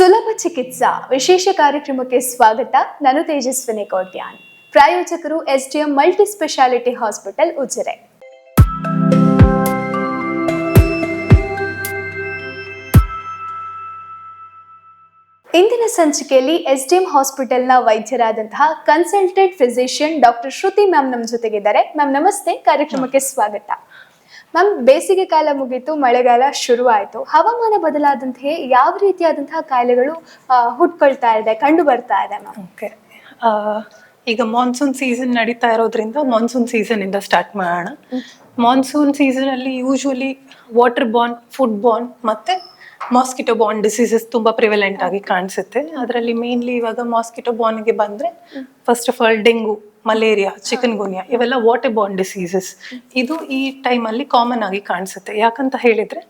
ಸುಲಭ ಚಿಕಿತ್ಸಾ ವಿಶೇಷ ಕಾರ್ಯಕ್ರಮಕ್ಕೆ ಸ್ವಾಗತ. ನಾನು ತೇಜಸ್ವಿನಿ ಕೋಟ್ಯಾನ್. ಪ್ರಾಯೋಜಕರು SDM multi speciality hospital Ujire. ಇಂದಿನ ಸಂಚಿಕೆಯಲ್ಲಿ ಎಸ್ಡಿಎಂ ಹಾಸ್ಪಿಟಲ್ನ ವೈದ್ಯರಾದಂತಹ consultant physician doctor Shruti ma'am ನಮ್ಮ ಜೊತೆಗಿದ್ದಾರೆ. ಮ್ಯಾಮ್, ನಮಸ್ತೆ. ಕಾರ್ಯಕ್ರಮಕ್ಕೆ ಸ್ವಾಗತ. ಮ್ಯಾಮ್, ಬೇಸಿಗೆ ಕಾಲ ಮುಗೀತು, ಮಳೆಗಾಲ ಶುರುವಾಯಿತು. ಹವಾಮಾನ ಬದಲಾದಂತೆಯೇ ಯಾವ ರೀತಿಯಾದಂತಹ ಕಾಯಿಲೆಗಳು ಹುಟ್ಕೊಳ್ತಾ ಇದೆ, ಕಂಡು ಬರ್ತಾ ಇದೆ ಮ್ಯಾಮ್? ಓಕೆ. ಈಗ ಮಾನ್ಸೂನ್ ಸೀಸನ್ ನಡೀತಾ ಇರೋದ್ರಿಂದ ಮಾನ್ಸೂನ್ ಸೀಸನ್ ಇಂದ ಸ್ಟಾರ್ಟ್ ಮಾಡೋಣ. ಮಾನ್ಸೂನ್ ಸೀಸನ್ ಅಲ್ಲಿ usually water borne food borne ಮತ್ತೆ ಮಾಸ್ಕಿಟೋ ಬಾರ್ನ್ ಡಿಸೀಸಸ್ ತುಂಬಾ ಪ್ರಿವೆಲೆಂಟ್ ಆಗಿ ಕಾಣಿಸುತ್ತೆ. ಅದರಲ್ಲಿ ಮೇನ್ಲಿ ಇವಾಗ ಮಾಸ್ಕಿಟೋ ಬಾರ್ನ್ಗೆ ಬಂದ್ರೆ first of all dengue malaria chikungunya ಇವೆಲ್ಲ ವಾಟರ್ ಬಾರ್ನ್ ಡಿಸೀಸಸ್ ಇದು ಈ ಟೈಮಲ್ಲಿ ಕಾಮನ್ ಆಗಿ ಕಾಣಿಸುತ್ತೆ. ಯಾಕಂತ ಹೇಳಿದ್ರೆ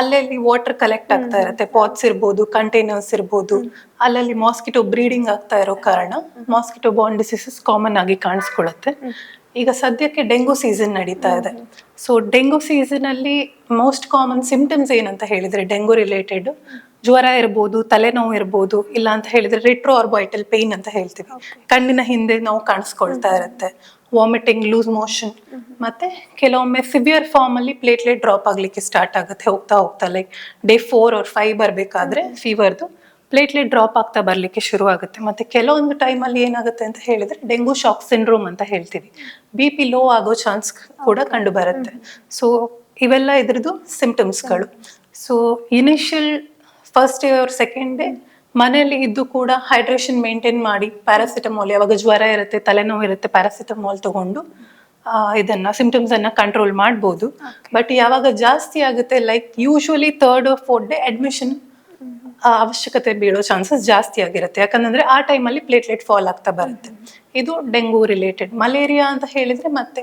ಅಲ್ಲಲ್ಲಿ ವಾಟರ್ ಕಲೆಕ್ಟ್ ಆಗ್ತಾ ಇರುತ್ತೆ. ಪಾಟ್ಸ್ ಇರ್ಬೋದು ಕಂಟೈನರ್ಸ್ ಇರ್ಬೋದು. ಅಲ್ಲಲ್ಲಿ ಮಾಸ್ಕಿಟೋ ಬ್ರೀಡಿಂಗ್ ಆಗ್ತಾ ಇರೋ ಕಾರಣ ಮಾಸ್ಕಿಟೋ ಬಾರ್ನ್ ಡಿಸೀಸಸ್ ಕಾಮನ್ ಆಗಿ ಕಾಣಿಸ್ಕೊಳ್ಳುತ್ತೆ ಈಗ ಸದ್ಯಕ್ಕೆ ಡೆಂಗು ಸೀಸನ್ ನಡೀತಾ ಇದೆ. ಸೊ ಡೆಂಗು ಸೀಸನ್ ಅಲ್ಲಿ ಮೋಸ್ಟ್ ಕಾಮನ್ ಸಿಂಪ್ಟಮ್ಸ್ ಏನಂತ ಹೇಳಿದ್ರೆ ಡೆಂಗು ರಿಲೇಟೆಡ್ ಜ್ವರ ಇರ್ಬೋದು ತಲೆನೋವು ಇರ್ಬೋದು ಇಲ್ಲ ಅಂತ ಹೇಳಿದ್ರೆ ರಿಟ್ರೋ ಆರ್ಬೈಟಲ್ ಪೇನ್ ಅಂತ ಹೇಳ್ತೀವಿ. ಕಣ್ಣಿನ ಹಿಂದೆ ನೋವು ಕಾಣಿಸ್ಕೊಳ್ತಾ ಇರುತ್ತೆ. ವಾಮಿಟಿಂಗ್ ಲೂಸ್ ಮೋಷನ್ ಮತ್ತೆ ಕೆಲವೊಮ್ಮೆ ಸಿವಿಯರ್ ಫಾರ್ಮ್ ಅಲ್ಲಿ ಪ್ಲೇಟ್ಲೆಟ್ ಡ್ರಾಪ್ ಆಗ್ಲಿಕ್ಕೆ ಸ್ಟಾರ್ಟ್ ಆಗುತ್ತೆ ಹೋಗ್ತಾ ಹೋಗ್ತಾ ಲೈಕ್ ಡೇ ಫೋರ್ ಅವ್ರ ಫೈವ್ ಬರ್ಬೇಕಾದ್ರೆ ಫೀವರ್ದು ಪ್ಲೇಟ್ಲೆಟ್ ಡ್ರಾಪ್ ಆಗ್ತಾ ಬರ್ಲಿಕ್ಕೆ ಶುರು ಆಗುತ್ತೆ. ಮತ್ತೆ ಕೆಲವೊಂದು ಟೈಮಲ್ಲಿ ಏನಾಗುತ್ತೆ ಅಂತ ಹೇಳಿದ್ರೆ ಡೆಂಗು ಶಾಕ್ ಸಿಂಡ್ರೋಮ್ ಅಂತ ಹೇಳ್ತೀವಿ. ಬಿ ಪಿ ಲೋ ಆಗೋ ಚಾನ್ಸ್ ಕೂಡ ಕಂಡು ಬರುತ್ತೆ. ಸೊ ಇವೆಲ್ಲ ಇದ್ರದ್ದು ಸಿಂಪ್ಟಮ್ಸ್ಗಳು ಸೊ ಇನಿಷಿಯಲ್ ಫಸ್ಟ್ ಡೇ ಅವ್ರ ಸೆಕೆಂಡ್ ಡೇ ಮನೆಯಲ್ಲಿ ಇದ್ದು ಕೂಡ ಹೈಡ್ರೇಷನ್ ಮೇಂಟೈನ್ ಮಾಡಿ ಪ್ಯಾರಾಸಿಟಮಾಲ್ ಯಾವಾಗ ಜ್ವರ ಇರುತ್ತೆ ತಲೆನೋವು ಇರುತ್ತೆ ಪ್ಯಾರಾಸಿಟಮಾಲ್ ತಗೊಂಡು ಇದನ್ನ ಸಿಂಪ್ಟಮ್ಸ್ ಅನ್ನ ಕಂಟ್ರೋಲ್ ಮಾಡ್ಬೋದು. ಬಟ್ ಯಾವಾಗ ಜಾಸ್ತಿ ಆಗುತ್ತೆ like usually third fourth day admission ಅವಶ್ಯಕತೆ ಬೀಳೋ ಚಾನ್ಸಸ್ ಜಾಸ್ತಿ ಆಗಿರುತ್ತೆ. ಯಾಕಂದ್ರೆ ಆ ಟೈಮಲ್ಲಿ ಪ್ಲೇಟ್ಲೆಟ್ ಫಾಲ್ ಆಗ್ತಾ ಬರುತ್ತೆ. ಇದು ಡೆಂಗೂ ರಿಲೇಟೆಡ್ ಮಲೇರಿಯಾ ಅಂತ ಹೇಳಿದ್ರೆ ಮತ್ತೆ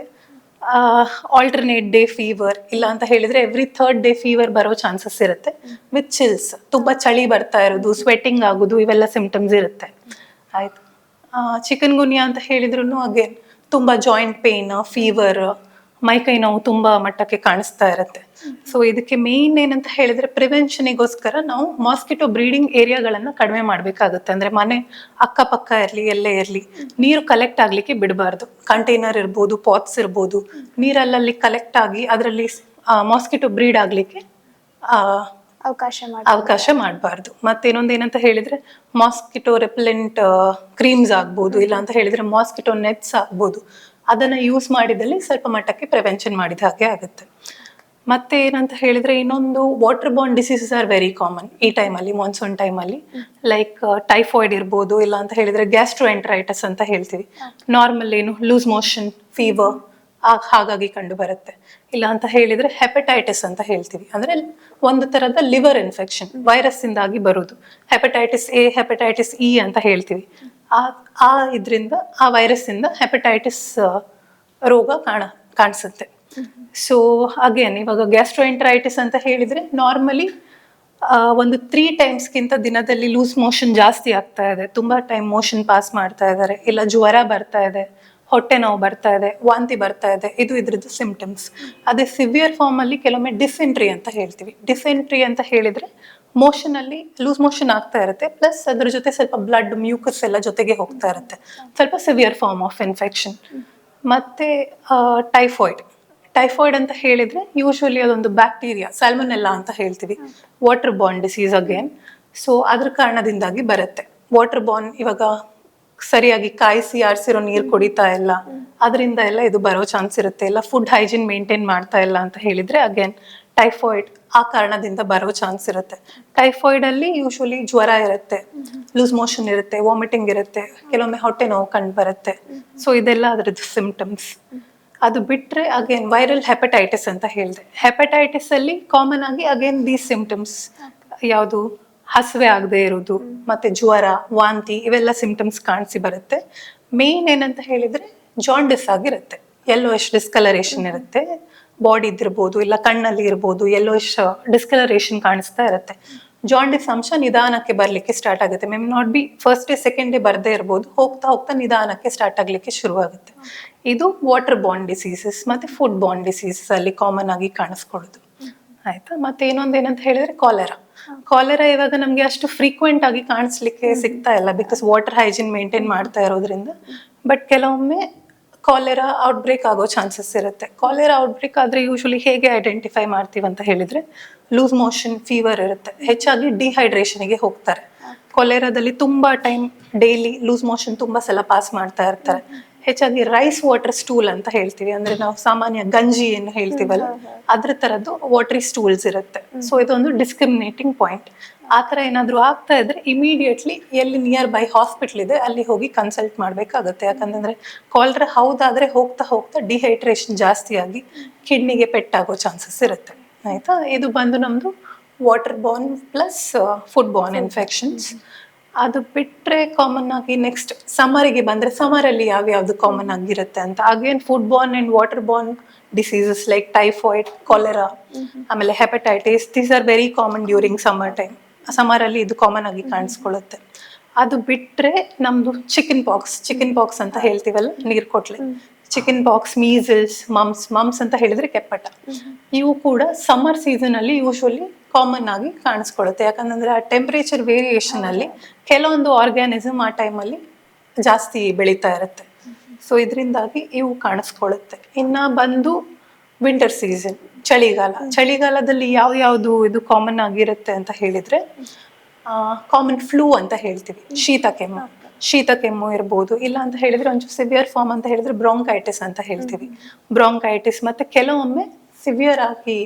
ಆಲ್ಟರ್ನೇಟ್ ಡೇ ಫೀವರ್ ಇಲ್ಲ ಅಂತ ಹೇಳಿದ್ರೆ ಎವ್ರಿ ಥರ್ಡ್ ಡೇ ಫೀವರ್ ಬರೋ ಚಾನ್ಸಸ್ ಇರುತ್ತೆ. ವಿತ್ ಚಿಲ್ಸ್ ತುಂಬಾ ಚಳಿ ಬರ್ತಾ ಇರೋದು ಸ್ವೆಟ್ಟಿಂಗ್ ಆಗೋದು, ಇವೆಲ್ಲ ಸಿಂಪ್ಟಮ್ಸ್ ಇರುತ್ತೆ. ಆಯ್ತು. ಚಿಕನ್ ಗುನಿಯಾ ಅಂತ ಹೇಳಿದ್ರು ಅಗೇನ್ ತುಂಬಾ ಜಾಯಿಂಟ್ ಪೇನ್ ಫೀವರ್ ಮೈಕೈ ನೋವು ತುಂಬಾ ಮಟ್ಟಕ್ಕೆ ಕಾಣಿಸ್ತಾ ಇರುತ್ತೆ. ಸೊ ಇದಕ್ಕೆ ಮೇನ್ ಏನಂತ ಹೇಳಿದ್ರೆ ಪ್ರಿವೆನ್ಷನಿಗೋಸ್ಕರ ನಾವು ಮಾಸ್ಕಿಟೋ ಬ್ರೀಡಿಂಗ್ ಏರಿಯಾಗಳನ್ನ ಕಡಿಮೆ ಮಾಡಬೇಕಾಗುತ್ತೆ. ಅಂದ್ರೆ ಮನೆ ಅಕ್ಕಪಕ್ಕ ಇರ್ಲಿ ಎಲ್ಲೇ ಇರ್ಲಿ ನೀರು ಕಲೆಕ್ಟ್ ಆಗ್ಲಿಕ್ಕೆ ಬಿಡಬಾರ್ದು. ಕಂಟೈನರ್ ಇರ್ಬೋದು ಪಾಟ್ಸ್ ಇರ್ಬೋದು ನೀರಲ್ಲಲ್ಲಿ ಕಲೆಕ್ಟ್ ಆಗಿ ಅದರಲ್ಲಿ ಮಾಸ್ಕಿಟೋ ಬ್ರೀಡ್ ಆಗ್ಲಿಕ್ಕೆ ಅವಕಾಶ ಅವಕಾಶ ಮಾಡಬಾರ್ದು. ಮತ್ತೆ ಇನ್ನೊಂದು ಏನಂತ ಹೇಳಿದ್ರೆ ಮಾಸ್ಕಿಟೋ ರೆಪಲೆಂಟ್ ಕ್ರೀಮ್ಸ್ ಆಗ್ಬೋದು ಇಲ್ಲ ಅಂತ ಹೇಳಿದ್ರೆ ಮಾಸ್ಕಿಟೋ ನೆಟ್ಸ್ ಆಗ್ಬೋದು. ಅದನ್ನ ಯೂಸ್ ಮಾಡಿದಲ್ಲಿ ಸ್ವಲ್ಪ ಮಟ್ಟಕ್ಕೆ ಪ್ರಿವೆನ್ಷನ್ ಮಾಡಿದ ಹಾಗೆ ಆಗುತ್ತೆ. ಮತ್ತೆ ಏನಂತ ಹೇಳಿದ್ರೆ ಇನ್ನೊಂದು water borne diseases are very common ಈ ಟೈಮಲ್ಲಿ ಮಾನ್ಸೂನ್ ಟೈಮಲ್ಲಿ ಲೈಕ್ ಟೈಫಾಯ್ಡ್ ಇರ್ಬೋದು, ಇಲ್ಲ ಅಂತ ಹೇಳಿದ್ರೆ ಗ್ಯಾಸ್ಟ್ರೋಎಂಟ್ರೈಟಸ್ ಅಂತ ಹೇಳ್ತೀವಿ. ನಾರ್ಮಲ್ ಏನು ಲೂಸ್ ಮೋಷನ್ ಫೀವರ್ ಹಾಗಾಗಿ ಕಂಡು ಬರುತ್ತೆ. ಇಲ್ಲ ಅಂತ ಹೇಳಿದ್ರೆ ಹೆಪಟೈಟಿಸ್ ಅಂತ ಹೇಳ್ತೀವಿ. ಅಂದ್ರೆ ಒಂದು ತರದ ಲಿವರ್ ಇನ್ಫೆಕ್ಷನ್ ವೈರಸ್ ಇಂದಾಗಿ ಬರುದು. ಹೆಪಟೈಟಿಸ್ ಎ ಹೆಪಟೈಟಿಸ್ ಇ ಅಂತ ಹೇಳ್ತೀವಿ. ಆ ಆ ಇದರಿಂದ, ಆ ವೈರಸ್ ಇಂದ ಹೆಪಟೈಟಿಸ್ ರೋಗ ಕಾಣ, ಕಾಣಿಸುತ್ತೆ. ಸೊ ಅಗೇನ್ ಇವಾಗ ಗ್ಯಾಸ್ಟ್ರೋಎಂಟ್ರೈಟಿಸ್ ಅಂತ ಹೇಳಿದ್ರೆ ನಾರ್ಮಲಿ ಒಂದು ತ್ರೀ ಟೈಮ್ಸ್ಗಿಂತ ದಿನದಲ್ಲಿ ಲೂಸ್ ಮೋಷನ್ ಜಾಸ್ತಿ ಆಗ್ತಾ ಇದೆ. ತುಂಬಾ ಟೈಮ್ ಮೋಷನ್ ಪಾಸ್ ಮಾಡ್ತಾ ಇದ್ದಾರೆ. ಇಲ್ಲ, ಜ್ವರ ಬರ್ತಾ ಇದೆ. ಹೊಟ್ಟೆ ನೋವು ಬರ್ತಾ ಇದೆ. ವಾಂತಿ ಬರ್ತಾ ಇದೆ. ಇದು ಇದ್ರದ್ದು ಸಿಂಪ್ಟಮ್ಸ್ ಅದೇ ಸಿವಿಯರ್ ಫಾರ್ಮ್ ಅಲ್ಲಿ ಕೆಲವೊಮ್ಮೆ ಡಿಸೆಂಟ್ರಿ ಅಂತ ಹೇಳ್ತೀವಿ. ಡಿಸೆಂಟ್ರಿ ಅಂತ ಹೇಳಿದ್ರೆ ಮೋಷನ್ ಅಲ್ಲಿ ಲೂಸ್ ಮೋಷನ್ ಆಗ್ತಾ ಇರುತ್ತೆ. ಪ್ಲಸ್ ಅದ್ರ ಜೊತೆ ಸ್ವಲ್ಪ ಬ್ಲಡ್ ಮ್ಯೂಕಸ್ ಎಲ್ಲ ಜೊತೆಗೆ ಹೋಗ್ತಾ ಇರುತ್ತೆ. ಸ್ವಲ್ಪ ಸಿವಿಯರ್ ಫಾರ್ಮ್ ಆಫ್ ಇನ್ಫೆಕ್ಷನ್ ಮತ್ತೆ ಟೈಫಾಯ್ಡ್ ಟೈಫಾಯ್ಡ್ ಅಂತ ಹೇಳಿದ್ರೆ ಯೂಶುವಲಿ ಅದೊಂದು ಬ್ಯಾಕ್ಟೀರಿಯಾ ಸ್ಯಾಲ್ಮನೆಲ್ಲ ಅಂತ ಹೇಳ್ತೀವಿ. Water borne disease again so ಅದ್ರ ಕಾರಣದಿಂದಾಗಿ ಬರುತ್ತೆ. ವಾಟರ್ ಬಾರ್ನ್ ಇವಾಗ ಸರಿಯಾಗಿ ಕಾಯಿಸಿ ಆರಿಸಿರೋ ನೀರು ಕುಡಿತಾ ಇಲ್ಲ. ಅದರಿಂದ ಎಲ್ಲ ಇದು ಬರೋ ಚಾನ್ಸ್ ಇರುತ್ತೆ. ಇಲ್ಲ ಫುಡ್ ಹೈಜೀನ್ ಮೇಂಟೈನ್ ಮಾಡ್ತಾ ಇಲ್ಲ ಅಂತ ಹೇಳಿದ್ರೆ ಅಗೇನ್ ಟೈಫಾಯ್ಡ್ ಆ ಕಾರಣದಿಂದ ಬರೋ ಚಾನ್ಸ್ ಇರುತ್ತೆ. ಟೈಫಾಯ್ಡ್ ಅಲ್ಲಿ ಯೂಶುವಲಿ ಜ್ವರ ಇರುತ್ತೆ ಲೂಸ್ ಮೋಷನ್ ಇರುತ್ತೆ ವಾಮಿಟಿಂಗ್ ಇರುತ್ತೆ, ಕೆಲವೊಮ್ಮೆ ಹೊಟ್ಟೆ ನೋವು ಕಂಡು ಬರುತ್ತೆ. ಸೊ ಇದೆಲ್ಲ ಅದರದ್ದು ಸಿಂಪ್ಟಮ್ಸ್ ಅದು ಬಿಟ್ರೆ ಅಗೇನ್ ವೈರಲ್ ಹೆಪಟೈಟಿಸ್ ಅಂತ ಹೇಳಿದೆ. ಹೆಪಟೈಟಿಸ್ ಅಲ್ಲಿ ಕಾಮನ್ ಆಗಿ ಅಗೇನ್ ದೀಸ್ ಸಿಂಪ್ಟಮ್ಸ್ ಯಾವುದು? ಹಸಿವೆ ಆಗದೆ ಇರೋದು, ಮತ್ತೆ ಜ್ವರ, ವಾಂತಿ ಇವೆಲ್ಲ ಸಿಂಪ್ಟಮ್ಸ್ ಕಾಣಿಸಿ ಬರುತ್ತೆ. ಮೇನ್ ಏನಂತ ಹೇಳಿದ್ರೆ ಜಾಂಡಿಸ್ ಆಗಿರುತ್ತೆ. ಎಷ್ಟು ಡಿಸ್ಕಲರೇಷನ್ ಇರುತ್ತೆ. ಬಾಡಿ ಇದ್ದಿರ್ಬೋದು, ಇಲ್ಲ ಕಣ್ಣಲ್ಲಿ ಇರ್ಬೋದು ಎಷ್ಟು ಡಿಸ್ಕಲರೇಷನ್ ಕಾಣಿಸ್ತಾ ಇರುತ್ತೆ. ಜಾಂಡಿಸ್ ಅಂಶ ನಿಧಾನಕ್ಕೆ ಬರಲಿಕ್ಕೆ ಸ್ಟಾರ್ಟ್ ಆಗುತ್ತೆ. May not be first day second day ಬರದೇ ಇರ್ಬೋದು. ಹೋಗ್ತಾ ಹೋಗ್ತಾ ನಿಧಾನಕ್ಕೆ ಸ್ಟಾರ್ಟ್ ಆಗಲಿಕ್ಕೆ ಶುರುವಾಗುತ್ತೆ. ಇದು ವಾಟರ್ ಬಾಂಡ್ ಡಿಸೀಸಸ್ ಮತ್ತು ಫುಡ್ ಬಾಂಡ್ ಡಿಸೀಸಸ್ ಅಲ್ಲಿ ಕಾಮನ್ ಆಗಿ ಕಾಣಿಸ್ಕೊಳ್ಳೋದು. ಆಯ್ತಾ? ಮತ್ತೆ ಇನ್ನೊಂದು ಏನಂತ ಹೇಳಿದ್ರೆ ಕಾಲೆರಾ ಕಾಲೆರಾ ಇವಾಗ ನಮಗೆ ಅಷ್ಟು ಫ್ರೀಕ್ವೆಂಟ್ ಆಗಿ ಕಾಣಿಸ್ಲಿಕ್ಕೆ ಸಿಗ್ತಾ ಇಲ್ಲ ಬಿಕಾಸ್ ವಾಟರ್ ಹೈಜಿನ್ ಮೇಂಟೈನ್ ಮಾಡ್ತಾ ಇರೋದ್ರಿಂದ. ಬಟ್ ಕೆಲವೊಮ್ಮೆ ಕಾಲೆರಾ ಔಟ್ಬ್ರೇಕ್ ಆಗೋ ಚಾನ್ಸಸ್ ಇರುತ್ತೆ. ಕಾಲೆರಾ ಔಟ್ಬ್ರೇಕ್ ಆದ್ರೆ ಯೂಶ್ವಲಿ ಹೇಗೆ ಐಡೆಂಟಿಫೈ ಮಾಡ್ತೀವಿ ಅಂತ ಹೇಳಿದ್ರೆ ಲೂಸ್ ಮೋಷನ್ ಫೀವರ್ ಇರುತ್ತೆ. ಹೆಚ್ಚಾಗಿ ಡಿಹೈಡ್ರೇಷನ್ಗೆ ಹೋಗ್ತಾರೆ. ಕೊಲೆರಾದಲ್ಲಿ ತುಂಬಾ ಟೈಮ್ ಡೈಲಿ ಲೂಸ್ ಮೋಷನ್ ತುಂಬಾ ಸಲ ಪಾಸ್ ಮಾಡ್ತಾ ಇರ್ತಾರೆ. ಹೆಚ್ಚಾಗಿ ರೈಸ್ ವಾಟರ್ ಸ್ಟೂಲ್ ಅಂತ ಹೇಳ್ತೀವಿ. ಅಂದ್ರೆ ನಾವು ಸಾಮಾನ್ಯ ಗಂಜಿ ಏನು ಹೇಳ್ತೀವಲ್ಲ ಅದ್ರ ತರದ್ದು ವಾಟರಿ ಸ್ಟೂಲ್ಸ್ ಇರುತ್ತೆ. ಸೊ ಇದೊಂದು ಡಿಸ್ಕ್ರಿಮಿನೇಟಿಂಗ್ ಪಾಯಿಂಟ್ ಆ ತರ ಏನಾದರೂ ಆಗ್ತಾ ಇದ್ರೆ ಇಮಿಡಿಯೇಟ್ಲಿ ಎಲ್ಲಿ ನಿಯರ್ ಬೈ ಹಾಸ್ಪಿಟಲ್ ಇದೆ ಅಲ್ಲಿ ಹೋಗಿ ಕನ್ಸಲ್ಟ್ ಮಾಡಬೇಕಾಗುತ್ತೆ. ಯಾಕಂತಂದ್ರೆ ಕಾಲ್ರ ಹೌದಾದ್ರೆ ಹೋಗ್ತಾ ಹೋಗ್ತಾ ಡಿಹೈಡ್ರೇಷನ್ ಜಾಸ್ತಿ ಆಗಿ ಕಿಡ್ನಿಗೆ ಪೆಟ್ಟಾಗೋ ಚಾನ್ಸಸ್ ಇರುತ್ತೆ. ಆಯ್ತಾ? ಇದು ಬಂದು ನಮ್ದು water borne plus food borne infections ಅದು ಬಿಟ್ರೆ ಕಾಮನ್ ಆಗಿ ನೆಕ್ಸ್ಟ್ ಸಮರಿಗೆ ಬಂದ್ರೆ ಸಮರಲ್ಲಿ ಯಾವ್ಯಾವುದು ಕಾಮನ್ ಆಗಿರುತ್ತೆ ಅಂತ. Again food borne and water borne diseases like typhoid cholera ಆಮೇಲೆ hepatitis these are very common during summer time ಸಮರಲ್ಲಿ ಅಲ್ಲಿ ಇದು ಕಾಮನ್ ಆಗಿ ಕಾಣಿಸ್ಕೊಳ್ಳುತ್ತೆ ಅದು ಬಿಟ್ರೆ ನಮ್ದು ಚಿಕನ್ ಬಾಕ್ಸ್ ಚಿಕನ್ ಬಾಕ್ಸ್ ಅಂತ ಹೇಳ್ತೀವಲ್ಲ ನೀರ್ಕೊಟ್ಲೆ chicken box measles mumps mumps ಅಂತ ಹೇಳಿದ್ರೆ ಕೆಪ್ಪಟ. ಇವು ಕೂಡ ಸಮ್ಮರ್ ಸೀಸನ್ ಅಲ್ಲಿ ಯೂಶುವಲಿ ಕಾಮನ್ ಆಗಿ ಕಾಣಿಸ್ಕೊಳ್ಳುತ್ತೆ ಯಾಕಂದ್ರೆ ಆ ಟೆಂಪರೇಚರ್ ವೇರಿಯೇಷನ್ ಅಲ್ಲಿ ಕೆಲವೊಂದು ಆರ್ಗ್ಯಾನಿಸಮ್ ಆ ಟೈಮಲ್ಲಿ ಜಾಸ್ತಿ ಬೆಳೀತಾ ಇರುತ್ತೆ. ಸೊ ಇದರಿಂದಾಗಿ ಇವು ಕಾಣಿಸ್ಕೊಳ್ಳುತ್ತೆ ಇನ್ನ ಬಂದು ವಿಂಟರ್ ಸೀಸನ್ ಚಳಿಗಾಲ. ಚಳಿಗಾಲದಲ್ಲಿ ಯಾವ ಯಾವುದು ಇದು ಕಾಮನ್ ಆಗಿರುತ್ತೆ ಅಂತ ಹೇಳಿದ್ರೆ ಕಾಮನ್ ಫ್ಲೂ ಅಂತ ಹೇಳ್ತೀವಿ. ಶೀತ ಕೆಮ್ಮು. ಶೀತ ಕೆಮ್ಮು ಇರ್ಬೋದು. ಇಲ್ಲ ಅಂತ ಹೇಳಿದ್ರೆ ಒಂಚೂರು ಸಿವಿಯರ್ ಫಾರ್ಮ್ ಅಂತ ಹೇಳಿದ್ರೆ ಬ್ರಾಂಕೈಟಿಸ್ ಅಂತ ಹೇಳ್ತೀವಿ. ಬ್ರಾಂಕೈಟಿಸ್ ಮತ್ತೆ ಕೆಲವೊಮ್ಮೆ ಸಿವಿಯರ್ ಆಗಿ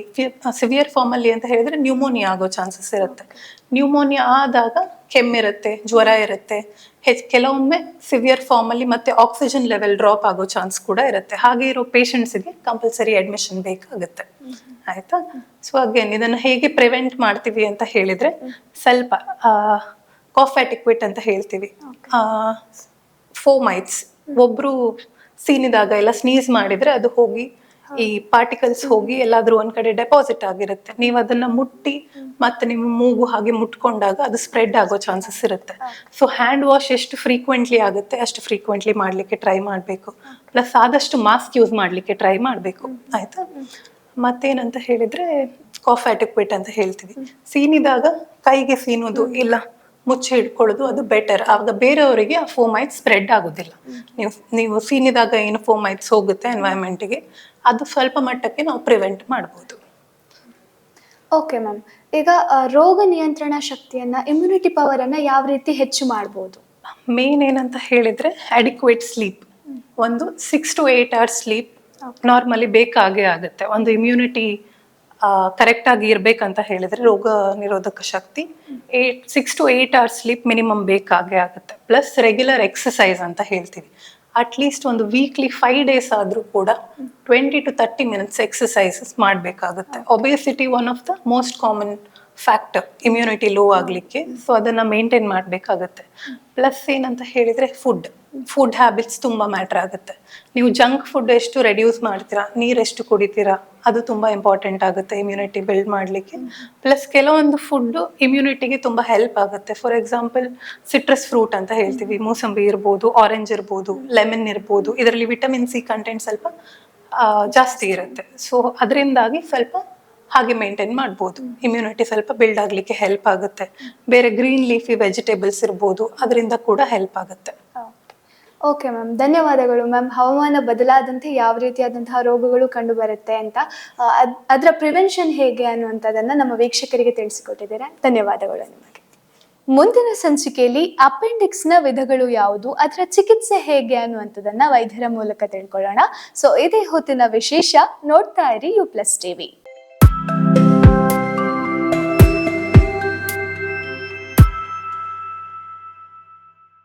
ಸಿವಿಯರ್ ಫಾರ್ಮ್ ಅಲ್ಲಿ ಅಂತ ಹೇಳಿದ್ರೆ ನ್ಯೂಮೋನಿಯಾ ಆಗೋ ಚಾನ್ಸಸ್ ಇರುತ್ತೆ. ನ್ಯೂಮೋನಿಯಾ ಆದಾಗ ಕೆಮ್ಮಿರುತ್ತೆ ಜ್ವರ ಇರುತ್ತೆ. ಹೆಚ್ಚು ಕೆಲವೊಮ್ಮೆ ಸಿವಿಯರ್ ಫಾರ್ಮ್ ಅಲ್ಲಿ ಮತ್ತೆ ಆಕ್ಸಿಜನ್ ಲೆವೆಲ್ ಡ್ರಾಪ್ ಆಗೋ ಚಾನ್ಸ್ ಕೂಡ ಇರುತ್ತೆ. ಹಾಗೆ ಇರೋ ಪೇಷಂಟ್ಸ್ಗೆ ಕಂಪಲ್ಸರಿ ಅಡ್ಮಿಷನ್ ಬೇಕಾಗುತ್ತೆ. ಆಯ್ತಾ? ಸೊ ಅಗೇನ್ ಇದನ್ನ ಹೇಗೆ ಪ್ರಿವೆಂಟ್ ಮಾಡ್ತೀವಿ ಅಂತ ಹೇಳಿದ್ರೆ ಸ್ವಲ್ಪ ಕಾಫ್ ಅಟಿಕ್ವಿಟ್ ಅಂತ ಹೇಳ್ತೀವಿ. ಫೋಮೈಟ್ಸ್ ಒಬ್ರು ಸೀನಿದಾಗ ಎಲ್ಲ ಸ್ನೀಸ್ ಮಾಡಿದ್ರೆ ಅದು ಹೋಗಿ ಈ ಪಾರ್ಟಿಕಲ್ಸ್ ಹೋಗಿ ಎಲ್ಲಾದ್ರೂ ಒಂದ್ ಕಡೆ ಡೆಪಾಸಿಟ್ ಆಗಿರುತ್ತೆ. ನೀವು ಅದನ್ನ ಮುಟ್ಟಿ ಮತ್ತೆ ನಿಮ್ಮ ಮೂಗು ಹಾಗೆ ಮುಟ್ಕೊಂಡಾಗ ಅದು ಸ್ಪ್ರೆಡ್ ಆಗೋ ಚಾನ್ಸಸ್ ಇರುತ್ತೆ. ಸೊ ಹ್ಯಾಂಡ್ ವಾಶ್ ಎಷ್ಟು ಫ್ರೀಕ್ವೆಂಟ್ಲಿ ಆಗುತ್ತೆ ಅಷ್ಟು ಫ್ರೀಕ್ವೆಂಟ್ಲಿ ಮಾಡ್ಲಿಕ್ಕೆ ಟ್ರೈ ಮಾಡಬೇಕು. ಪ್ಲಸ್ ಆದಷ್ಟು ಮಾಸ್ಕ್ ಯೂಸ್ ಮಾಡ್ಲಿಕ್ಕೆ ಟ್ರೈ ಮಾಡಬೇಕು. ಆಯ್ತಾ? ಮತ್ತೇನಂತ ಹೇಳಿದ್ರೆ ಕಾಫ್ ಆಟಿಕ್ವಿಟ್ ಅಂತ ಹೇಳ್ತೀವಿ. ಸೀನಿದಾಗ ಕೈಗೆ ಸೀನೋದು ಇಲ್ಲ. ಮುಚ್ಚಿ ಹಿಡ್ಕೊಳ್ಳೋದು ಅದು ಬೆಟರ್ ಆವಾಗ ಬೇರೆಯವರಿಗೆ ಆ ಫೋಮೈಟ್ ಸ್ಪ್ರೆಡ್ ಆಗೋದಿಲ್ಲ. ನೀವು ನೀವು ಸೀನಿದಾಗ ಏನು ಫೋಮೈಟ್ಸ್ ಹೋಗುತ್ತೆ ಎನ್ವೈರ್ಮೆಂಟಿಗೆ ಅದು ಸ್ವಲ್ಪ ಮಟ್ಟಕ್ಕೆ ನಾವು ಪ್ರಿವೆಂಟ್ ಮಾಡ್ಬೋದು. ಓಕೆ ಮ್ಯಾಮ್ ಈಗ ರೋಗ ನಿಯಂತ್ರಣ ಶಕ್ತಿಯನ್ನ ಇಮ್ಯುನಿಟಿ ಪವರ್ ಅನ್ನ ಯಾವ ರೀತಿ ಹೆಚ್ಚು ಮಾಡ್ಬೋದು? ಮೇನ್ ಏನಂತ ಹೇಳಿದ್ರೆ ಅಡಿಕ್ವೇಟ್ ಸ್ಲೀಪ್ ಒಂದು six to eight hours sleep normally ಬೇಕಾಗೇ ಆಗುತ್ತೆ. ಒಂದು ಇಮ್ಯುನಿಟಿ ಕರೆಕ್ಟ್ ಆಗಿ ಇರ್ಬೇಕಂತ ಹೇಳಿದ್ರೆ ರೋಗ ನಿರೋಧಕ ಶಕ್ತಿ. Eight six to eight hours sleep minimum ಬೇಕಾಗೇ ಆಗುತ್ತೆ. ಪ್ಲಸ್ ರೆಗ್ಯುಲರ್ ಎಕ್ಸಸೈಸ್ ಅಂತ ಹೇಳ್ತೀವಿ. ಅಟ್ಲೀಸ್ಟ್ ಒಂದು ವೀಕ್ಲಿ ಫೈವ್ ಡೇಸ್ ಆದ್ರೂ ಕೂಡ twenty to thirty minutes exercises ಮಾಡಬೇಕಾಗುತ್ತೆ. Obesity one of the most common factor immunity low ಆಗಲಿಕ್ಕೆ. ಸೊ ಅದನ್ನ ಮೇಂಟೈನ್ ಮಾಡಬೇಕಾಗುತ್ತೆ. ಪ್ಲಸ್ ಏನಂತ ಹೇಳಿದ್ರೆ ಫುಡ್ ಫುಡ್ ಹ್ಯಾಬಿಟ್ಸ್ ತುಂಬಾ ಮ್ಯಾಟರ್ ಆಗುತ್ತೆ. ನೀವು ಜಂಕ್ ಫುಡ್ ಎಷ್ಟು ರೆಡ್ಯೂಸ್ ಮಾಡ್ತೀರಾ? ನೀರ್ ಎಷ್ಟು ಕುಡಿತೀರಾ? ಅದು ತುಂಬ ಇಂಪಾರ್ಟೆಂಟ್ ಆಗುತ್ತೆ ಇಮ್ಯುನಿಟಿ ಬಿಲ್ಡ್ ಮಾಡಲಿಕ್ಕೆ. ಪ್ಲಸ್ ಕೆಲವೊಂದು ಫುಡ್ ಇಮ್ಯುನಿಟಿಗೆ ತುಂಬ ಹೆಲ್ಪ್ ಆಗುತ್ತೆ. ಫಾರ್ ಎಕ್ಸಾಂಪಲ್ ಸಿಟ್ರಸ್ ಫ್ರೂಟ್ ಅಂತ ಹೇಳ್ತೀವಿ. ಮೂಸಂಬಿ ಇರ್ಬೋದು ಆರೆಂಜ್ ಇರ್ಬೋದು ಲೆಮನ್ ಇರ್ಬೋದು. ಇದರಲ್ಲಿ ವಿಟಮಿನ್ ಸಿ ಕಂಟೆಂಟ್ ಸ್ವಲ್ಪ ಜಾಸ್ತಿ ಇರುತ್ತೆ. ಸೊ ಅದರಿಂದಾಗಿ ಸ್ವಲ್ಪ ಹಾಗೆ ಮೇಂಟೈನ್ ಮಾಡ್ಬೋದು. ಇಮ್ಯುನಿಟಿ ಸ್ವಲ್ಪ ಬಿಲ್ಡ್ ಆಗಲಿಕ್ಕೆ ಹೆಲ್ಪ್ ಆಗುತ್ತೆ. ಬೇರೆ ಗ್ರೀನ್ ಲೀಫಿ ವೆಜಿಟೇಬಲ್ಸ್ ಇರ್ಬೋದು. ಅದರಿಂದ ಕೂಡ ಹೆಲ್ಪ್ ಆಗುತ್ತೆ. ಓಕೆ ಮ್ಯಾಮ್ ಧನ್ಯವಾದಗಳು ಮ್ಯಾಮ್ ಹವಾಮಾನ ಬದಲಾದಂತೆ ಯಾವ ರೀತಿಯಾದಂತಹ ರೋಗಗಳು ಕಂಡು ಬರುತ್ತೆ ಅಂತ ಅದರ ಪ್ರಿವೆನ್ಷನ್ ಹೇಗೆ ಅನ್ನುವಂಥದ್ದನ್ನು ನಮ್ಮ ವೀಕ್ಷಕರಿಗೆ ತಿಳಿಸಿಕೊಟ್ಟಿದ್ದೀರಾ. ಧನ್ಯವಾದಗಳು ನಿಮಗೆ. ಮುಂದಿನ ಸಂಚಿಕೆಯಲ್ಲಿ ಅಪೆಂಡಿಕ್ಸ್ನ ವಿಧಗಳು ಯಾವುದು, ಅದರ ಚಿಕಿತ್ಸೆ ಹೇಗೆ ಅನ್ನುವಂಥದ್ದನ್ನು ವೈದ್ಯರ ಮೂಲಕ ತಿಳ್ಕೊಳ್ಳೋಣ. ಸೊ ಇದೇ ಹೊತ್ತಿನ ವಿಶೇಷ ನೋಡ್ತಾ ಇರಿ ಯು ಪ್ಲಸ್ ಟಿವಿ